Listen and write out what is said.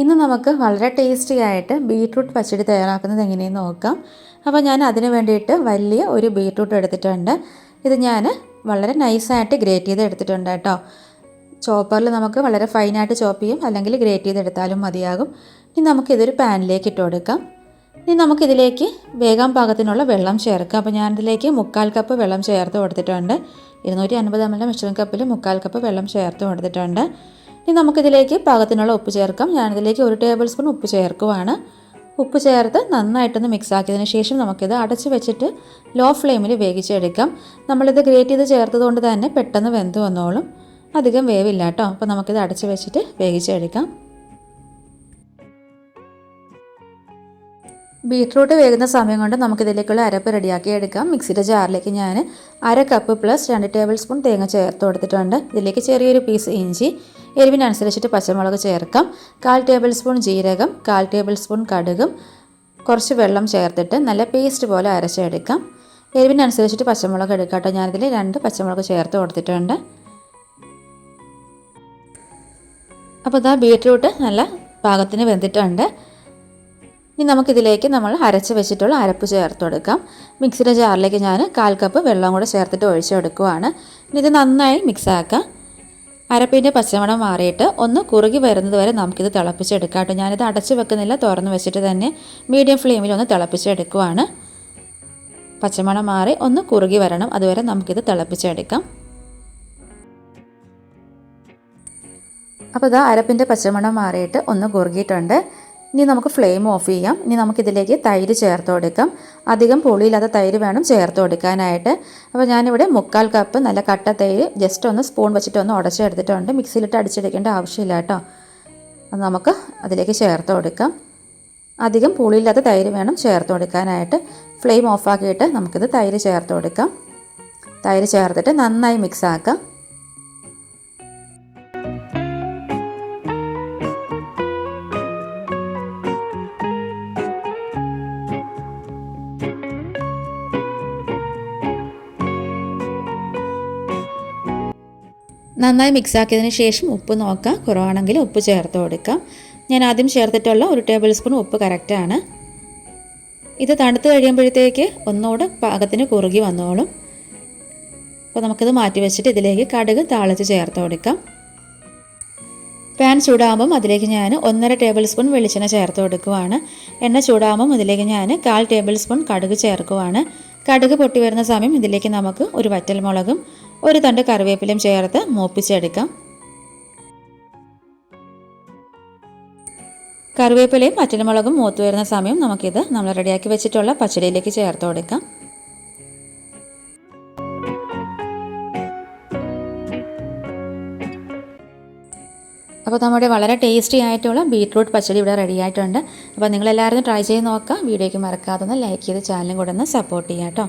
ഇന്ന് നമുക്ക് വളരെ ടേസ്റ്റി ആയിട്ട് ബീട്രൂട്ട് പച്ചടി തയ്യാറാക്കുന്നത് എങ്ങനെയെന്ന് നോക്കാം. അപ്പോൾ ഞാൻ അതിന് വേണ്ടിയിട്ട് വലിയ ഒരു ബീട്രൂട്ട് എടുത്തിട്ടുണ്ട്. ഇത് ഞാൻ വളരെ നൈസായിട്ട് ഗ്രേറ്റ് ചെയ്ത് എടുത്തിട്ടുണ്ട് കേട്ടോ. ചോപ്പറിൽ നമുക്ക് വളരെ ഫൈനായിട്ട് ചോപ്പ് ചെയ്യും. അല്ലെങ്കിൽ ഗ്രേറ്റ് ചെയ്തെടുത്താലും മതിയാകും. ഇനി നമുക്കിതൊരു പാനിലേക്ക് ഇട്ട് കൊടുക്കാം. ഇനി നമുക്കിതിലേക്ക് വേഗം പാകത്തിനുള്ള വെള്ളം ചേർക്കാം. അപ്പോൾ ഞാനിതിലേക്ക് മുക്കാൽ കപ്പ് വെള്ളം ചേർത്ത് കൊടുത്തിട്ടുണ്ട്. ഇരുന്നൂറ്റി അൻപത് എം എൽ മിശ്രം കപ്പിൽ മുക്കാൽ കപ്പ് വെള്ളം ചേർത്ത് കൊടുത്തിട്ടുണ്ട്. ഇനി നമുക്കിതിലേക്ക് പാകത്തിനുള്ള ഉപ്പ് ചേർക്കാം. ഞാനിതിലേക്ക് ഒരു ടേബിൾ സ്പൂൺ ഉപ്പ് ചേർക്കുവാണ്. ഉപ്പ് ചേർത്ത് നന്നായിട്ടൊന്ന് മിക്സ് ആക്കിയതിന് ശേഷം നമുക്കിത് അടച്ച് വെച്ചിട്ട് ലോ ഫ്ലെയിമിൽ വേവിച്ചെടുക്കാം. നമ്മളിത് ഗ്രേറ്റ് ചെയ്ത് ചേർത്തതുകൊണ്ട് തന്നെ പെട്ടെന്ന് വെന്ത് വന്നോളും. അധികം വേവില്ല കേട്ടോ അപ്പോൾ നമുക്കിത് അടച്ച് വെച്ചിട്ട് വേവിച്ചെടുക്കാം. ബീട്രൂട്ട് വേകുന്ന സമയം കൊണ്ട് നമുക്കിതിലേക്കുള്ള അരപ്പ് റെഡിയാക്കി എടുക്കാം. മിക്സിയുടെ ജാറിലേക്ക് ഞാൻ അര കപ്പ് പ്ലസ് രണ്ട് ടേബിൾ സ്പൂൺ തേങ്ങ ചേർത്ത് കൊടുത്തിട്ടുണ്ട്. ഇതിലേക്ക് ചെറിയൊരു പീസ് ഇഞ്ചി എരിവിനനുസരിച്ചിട്ട് പച്ചമുളക് ചേർക്കാം. കാൽ ടേബിൾ സ്പൂൺ ജീരകം കാൽ ടേബിൾ സ്പൂൺ കടുകും കുറച്ച് വെള്ളം ചേർത്തിട്ട് നല്ല പേസ്റ്റ് പോലെ അരച്ചെടുക്കാം എരിവിനനുസരിച്ചിട്ട് പച്ചമുളക് എടുക്കാം കേട്ടോ. ഞാനിതിൽ രണ്ട് പച്ചമുളക് ചേർത്ത് കൊടുത്തിട്ടുണ്ട്. അപ്പോൾ ഇതാ ബീട്രൂട്ട് നല്ല പാകത്തിന് വെന്തിട്ടുണ്ട്. ഇനി നമുക്കിതിലേക്ക് നമ്മൾ അരച്ച് വെച്ചിട്ടുള്ള അരപ്പ് ചേർത്ത് കൊടുക്കാം. മിക്സിയുടെ ജാറിലേക്ക് ഞാൻ കാൽ കപ്പ് വെള്ളം കൂടെ ചേർത്തിട്ട് ഒഴിച്ചെടുക്കുവാണ് ഇനി ഇത് നന്നായി മിക്സ് ആക്കാം. അരപ്പിന്റെ പച്ചമണം മാറിയിട്ട് ഒന്ന് കുറുകി വരുന്നത് വരെ നമുക്കിത് തിളപ്പിച്ചെടുക്കാം കേട്ടോ. ഞാനിത് അടച്ച് വെക്കുന്നില്ല തുറന്ന് വെച്ചിട്ട് തന്നെ മീഡിയം ഫ്ലെയിമിൽ ഒന്ന് തിളപ്പിച്ചെടുക്കുവാണ്. പച്ചമണം മാറി ഒന്ന് കുറുകി വരണം അതുവരെ നമുക്കിത് തിളപ്പിച്ചെടുക്കാം. അപ്പോൾ ഇതാ അരപ്പിന്റെ പച്ചമണം മാറിയിട്ട് ഒന്ന് കുറുകിയിട്ടുണ്ട്. ഇനി നമുക്ക് ഫ്ലെയിം ഓഫ് ചെയ്യാം. ഇനി നമുക്കിതിലേക്ക് തൈര് ചേർത്ത് കൊടുക്കാം. അധികം പുളിയില്ലാത്ത തൈര് വേണം ചേർത്ത് കൊടുക്കാനായിട്ട്. അപ്പോൾ ഞാനിവിടെ മുക്കാൽ കപ്പ് നല്ല കട്ട തൈര് ജസ്റ്റ് ഒന്ന് സ്പൂൺ വെച്ചിട്ട് ഒന്ന് ഉടച്ചെടുത്തിട്ടുണ്ട്. മിക്സിയിലിട്ട് അടിച്ചെടുക്കേണ്ട ആവശ്യമില്ല കേട്ടോ. അത് നമുക്ക് അതിലേക്ക് ചേർത്ത് കൊടുക്കാം. അധികം പുളിയില്ലാത്ത തൈര് വേണം ചേർത്ത് കൊടുക്കാനായിട്ട്. ഫ്ലെയിം ഓഫാക്കിയിട്ട് നമുക്കിത് തൈര് ചേർത്ത് കൊടുക്കാം. തൈര് ചേർത്തിട്ട് നന്നായി മിക്സ് ആക്കാം. നന്നായി മിക്സ് ആക്കിയതിന് ശേഷം ഉപ്പ് നോക്കാം. കുറവാണെങ്കിൽ ഉപ്പ് ചേർത്ത് കൊടുക്കാം. ഞാൻ ആദ്യം ചേർത്തിട്ടുള്ള ഒരു ടേബിൾ സ്പൂൺ ഉപ്പ് കറക്റ്റാണ്. ഇത് തണുത്ത് കഴിയുമ്പോഴത്തേക്ക് ഒന്നുകൂടെ പാകത്തിന് കുറുകി വന്നോളും. അപ്പോൾ നമുക്കിത് മാറ്റി വെച്ചിട്ട് ഇതിലേക്ക് കടുക് താളിച്ച് ചേർത്ത് കൊടുക്കാം. പാൻ ചൂടാകുമ്പം അതിലേക്ക് ഞാൻ ഒന്നര ടേബിൾ സ്പൂൺ വെളിച്ചെണ്ണ ചേർത്ത് കൊടുക്കുവാണ്. എണ്ണ ചൂടാകുമ്പം ഇതിലേക്ക് ഞാൻ കാൽ ടേബിൾ സ്പൂൺ കടുക് ചേർക്കുവാണ്. കടുക് പൊട്ടി വരുന്ന സമയം ഇതിലേക്ക് നമുക്ക് ഒരു വറ്റൽമുളകും ഒരു തണ്ട് കറിവേപ്പിലയും ചേർത്ത് മൂപ്പിച്ചെടുക്കാം. കറിവേപ്പിലയും പച്ചമുളകും മൂത്ത് വരുന്ന സമയം നമുക്കിത് നമ്മൾ റെഡിയാക്കി വെച്ചിട്ടുള്ള പച്ചടിയിലേക്ക് ചേർത്ത് കൊടുക്കാം. അപ്പോൾ നമ്മുടെ വളരെ ടേസ്റ്റി ആയിട്ടുള്ള ബീട്രൂട്ട് പച്ചടി ഇവിടെ റെഡി ആയിട്ടുണ്ട്. അപ്പോൾ നിങ്ങളെല്ലാവരും ട്രൈ ചെയ്ത് നോക്കാം വീഡിയോയ്ക്ക് മറക്കാതെ ഒന്ന് ലൈക്ക് ചെയ്ത് ചാനലും കൂടെ ഒന്ന് സപ്പോർട്ട് ചെയ്യാം കേട്ടോ.